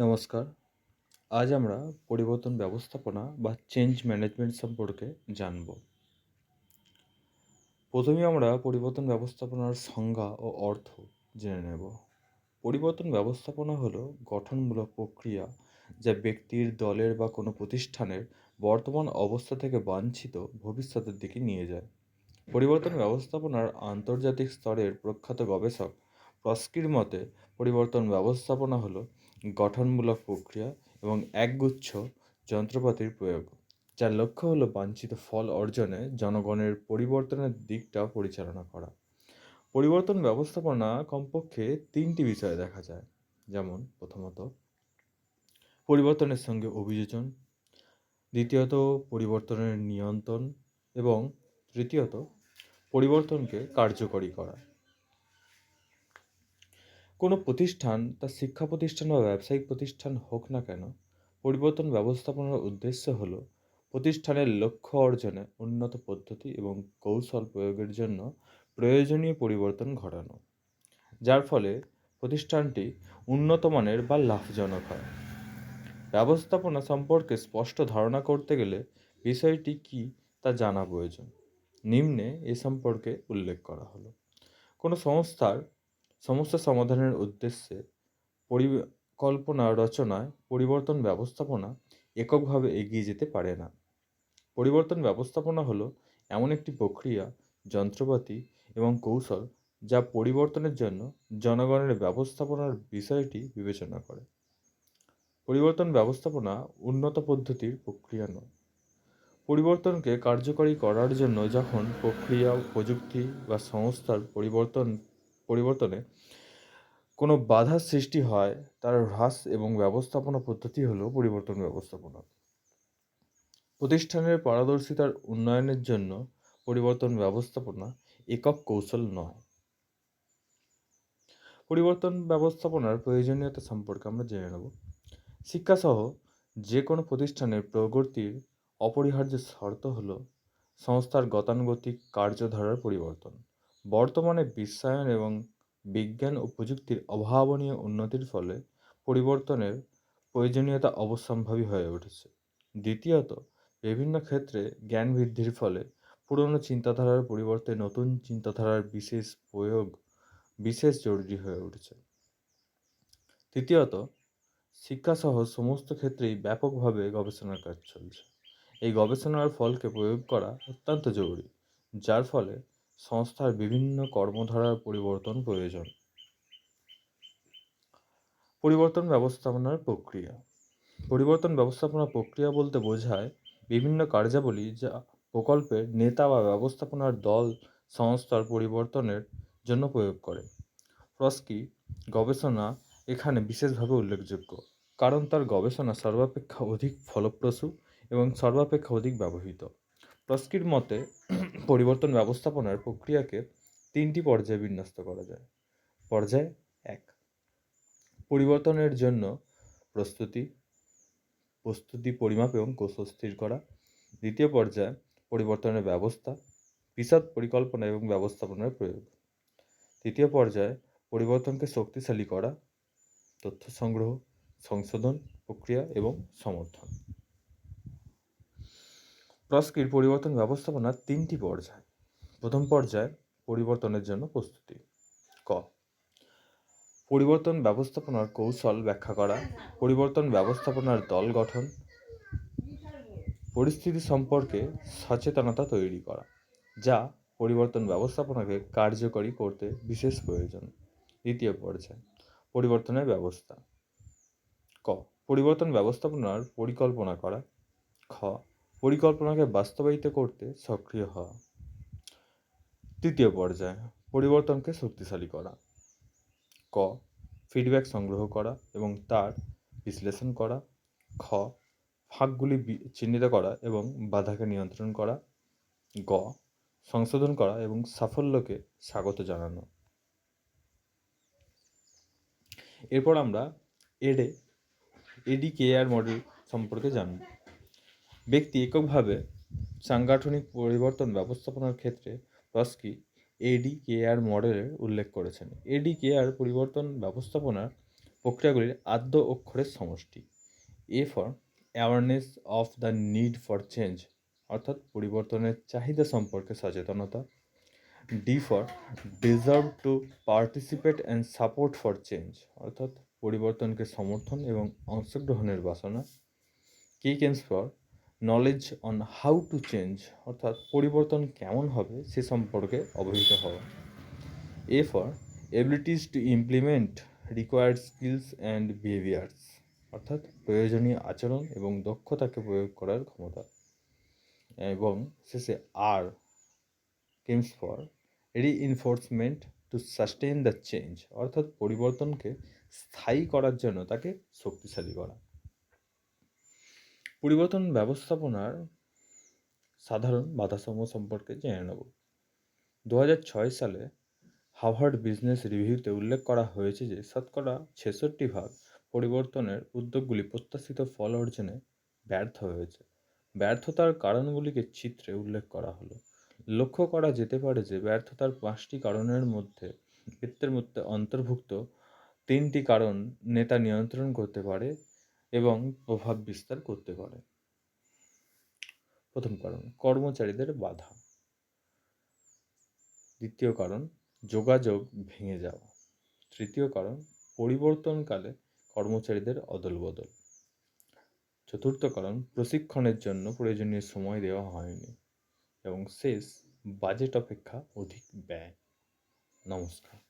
নমস্কার। আজ আমরা পরিবর্তন ব্যবস্থাপনা বা চেঞ্জ ম্যানেজমেন্ট সম্পর্কে জানব। প্রথমে আমরা পরিবর্তন ব্যবস্থাপনার সংজ্ঞা ও অর্থ জেনে নেব। পরিবর্তন ব্যবস্থাপনা হলো গঠনমূলক প্রক্রিয়া যা ব্যক্তির দলের বা কোনো প্রতিষ্ঠানের বর্তমান অবস্থা থেকে বাঞ্ছিত ভবিষ্যতের দিকে নিয়ে যায়। পরিবর্তন ব্যবস্থাপনার আন্তর্জাতিক স্তরের প্রখ্যাত গবেষক প্রস্কির মতে পরিবর্তন ব্যবস্থাপনা হলো গঠনমূলক প্রক্রিয়া এবং একগুচ্ছ যন্ত্রপাতির প্রয়োগ, যার লক্ষ্য হলো বাঞ্ছিত ফল অর্জনে জনগণের পরিবর্তনের দিকটা পরিচালনা করা। পরিবর্তন ব্যবস্থাপনা কমপক্ষে তিনটি বিষয়ে দেখা যায়, যেমন প্রথমত, পরিবর্তনের সঙ্গে অভিযোজন, দ্বিতীয়ত, পরিবর্তনের নিয়ন্ত্রণ, এবং তৃতীয়ত, পরিবর্তনকে কার্যকরী করা। কোনো প্রতিষ্ঠান তার শিক্ষা প্রতিষ্ঠান বা ব্যবসায়িক প্রতিষ্ঠান হোক না কেন, পরিবর্তন ব্যবস্থাপনার উদ্দেশ্য হল প্রতিষ্ঠানের লক্ষ্য অর্জনে উন্নত পদ্ধতি এবং কৌশল প্রয়োগের জন্য প্রয়োজনীয় পরিবর্তন ঘটানো, যার ফলে প্রতিষ্ঠানটি উন্নত মানের বা লাভজনক হয়। ব্যবস্থাপনা সম্পর্কে স্পষ্ট ধারণা করতে গেলে বিষয়টি কী তা জানা প্রয়োজন। নিম্নে এ সম্পর্কে উল্লেখ করা হলো। কোনো সংস্থার সমস্যা সমাধানের উদ্দেশ্যে পরিকল্পনা রচনায় পরিবর্তন ব্যবস্থাপনা এককভাবে এগিয়ে যেতে পারে না। পরিবর্তন ব্যবস্থাপনা হলো এমন একটি প্রক্রিয়া, যন্ত্রপাতি এবং কৌশল যা পরিবর্তনের জন্য জনগণের ব্যবস্থাপনার বিষয়টি বিবেচনা করে। পরিবর্তন ব্যবস্থাপনা উন্নত পদ্ধতির প্রক্রিয়া নয়। পরিবর্তনকে কার্যকরী করার জন্য যখন প্রক্রিয়া, প্রযুক্তি বা সংস্থার পরিবর্তন পরিবর্তনে কোনো বাধার সৃষ্টি হয়, তার হ্রাস এবং ব্যবস্থাপনা পদ্ধতি হলো পরিবর্তন ব্যবস্থাপনা। প্রতিষ্ঠানের পারদর্শিতার উন্নয়নের জন্য পরিবর্তন ব্যবস্থাপনা একক কৌশল নয়। পরিবর্তন ব্যবস্থাপনার প্রয়োজনীয়তা সম্পর্কে আমরা জেনে নেব। শিক্ষাসহ যে কোনো প্রতিষ্ঠানের প্রগতির অপরিহার্য শর্ত হল সংস্থার গতানুগতিক কার্যধারার পরিবর্তন। বর্তমানে বিশ্বায়ন এবং বিজ্ঞান ও প্রযুক্তির অভাবনীয় উন্নতির ফলে পরিবর্তনের প্রয়োজনীয়তা অবশ্যম্ভাবী হয়ে উঠেছে। দ্বিতীয়ত, বিভিন্ন ক্ষেত্রে জ্ঞান বৃদ্ধির ফলে পুরনো চিন্তাধারার পরিবর্তে নতুন চিন্তাধারার বিশেষ প্রয়োগ বিশেষ জরুরি হয়ে উঠেছে। তৃতীয়ত শিক্ষাসহ সমস্ত ক্ষেত্রেই ব্যাপকভাবে গবেষণার কাজ চলছে। এই গবেষণার ফলকে প্রয়োগ করা অত্যন্ত জরুরি, যার ফলে সংস্থার বিভিন্ন কর্মধারার পরিবর্তন প্রয়োজন। পরিবর্তন ব্যবস্থাপনার প্রক্রিয়া। পরিবর্তন ব্যবস্থাপনা প্রক্রিয়া বলতে বোঝায় বিভিন্ন কার্যাবলী যা প্রকল্পের নেতা বা ব্যবস্থাপনার দল, সংস্থার পরিবর্তনের জন্য প্রয়োগ করে। প্রস্কি গবেষণা এখানে বিশেষভাবে উল্লেখযোগ্য, কারণ তার গবেষণা সর্বাপেক্ষা অধিক ফলপ্রসূ এবং সর্বাপেক্ষা অধিক ব্যবহৃত। টস্কির মতে পরিবর্তন ব্যবস্থাপনার প্রক্রিয়াকে তিনটি পর্যায়ে বিন্যস্ত করা যায়। পর্যায় এক। পরিবর্তনের জন্য প্রস্তুতি প্রস্তুতি পরিমাপ এবং কৌশল স্থির করা। দ্বিতীয় পর্যায়ে, পরিবর্তনের ব্যবস্থা, বিশদ পরিকল্পনা এবং ব্যবস্থাপনার প্রয়োগ। তৃতীয় পর্যায়ে, পরিবর্তনকে শক্তিশালী করা, তথ্য সংগ্রহ, সংশোধন প্রক্রিয়া এবং সমর্থন। প্রস্কির পরিবর্তন ব্যবস্থাপনার তিনটি পর্যায়। প্রথম পর্যায়, পরিবর্তনের জন্য প্রস্তুতি। ক। পরিবর্তন ব্যবস্থাপনার কৌশল ব্যাখ্যা করা, পরিবর্তন ব্যবস্থাপনার দল গঠন, পরিস্থিতি সম্পর্কে সচেতনতা তৈরি করা, যা পরিবর্তন ব্যবস্থাপনাকে কার্যকরী করতে বিশেষ প্রয়োজন। দ্বিতীয় পর্যায়, পরিবর্তনের ব্যবস্থা। ক। পরিবর্তন ব্যবস্থাপনার পরিকল্পনা করা। খ। পরিকল্পনাকে বাস্তবায়িত করতে সক্রিয় হওয়া। তৃতীয় পর্যায়, পরিবর্তনকে শক্তিশালী করা। ক ফিডব্যাক সংগ্রহ করা এবং তার বিশ্লেষণ করা। খ, ফাঁকগুলি চিহ্নিত করা এবং বাধাকে নিয়ন্ত্রণ করা। গ, সংশোধন করা এবং সাফল্যকে স্বাগত জানানো। এরপর আমরা এডে, এডি কেআর মডেল সম্পর্কে জানব। ব্যক্তি এককভাবে সাংগঠনিক পরিবর্তন ব্যবস্থাপনার ক্ষেত্রে রস্কি এডি কেআর মডেলের উল্লেখ করেছেন। এডি কেআর পরিবর্তন ব্যবস্থাপনার প্রক্রিয়াগুলির আদ্য অক্ষরের সমষ্টি। A for awareness of the need for change অর্থাৎ পরিবর্তনের চাহিদা সম্পর্কে সচেতনতা। D for deserve to participate and support for change অর্থাৎ পরিবর্তনকে সমর্থন এবং অংশগ্রহণের বাসনা। K comes for knowledge on how to change অর্থাৎ পরিবর্তন কেমন হবে, সে সম্পর্কে অবহিত হওয়া। A for abilities to implement required skills and behaviours অর্থাৎ প্রয়োজনীয় আচরণ এবং দক্ষতাকে প্রয়োগ করার ক্ষমতা। এবং শেষে R comes for reinforcement to sustain the change অর্থাৎ পরিবর্তনকে স্থায়ী করার জন্য তাকে শক্তিশালী করা। পরিবর্তন ব্যবস্থাপনার সাধারণ বাধাসমূহ সম্পর্কে জেনে নেব। দু ছয় সালে হার্ভার্ড বিজনেস রিভিউতে উল্লেখ করা হয়েছে যে, শতকরা ছেষট্টি ভাগ পরিবর্তনের উদ্যোগগুলি প্রত্যাশিত ফল অর্জনে ব্যর্থ হয়েছে। ব্যর্থতার কারণগুলিকে চিত্রে উল্লেখ করা হলো। লক্ষ্য করা যেতে পারে যে, ব্যর্থতার পাঁচটি কারণের মধ্যে বৃত্তের মধ্যে অন্তর্ভুক্ত তিনটি কারণ নেতা নিয়ন্ত্রণ করতে পারে। এবং প্রভাব বিস্তার করতে পারে। প্রথম কারণ, কর্মচারীদের বাধা। দ্বিতীয় কারণ, যোগাযোগ ভেঙে যাওয়া। তৃতীয় কারণ, পরিবর্তনকালে কর্মচারীদের অদল বদল চতুর্থ কারণ, প্রশিক্ষণের জন্য প্রয়োজনীয় সময় দেওয়া হয়নি এবং শেষ, বাজেট অপেক্ষা অধিক ব্যয়। নমস্কার।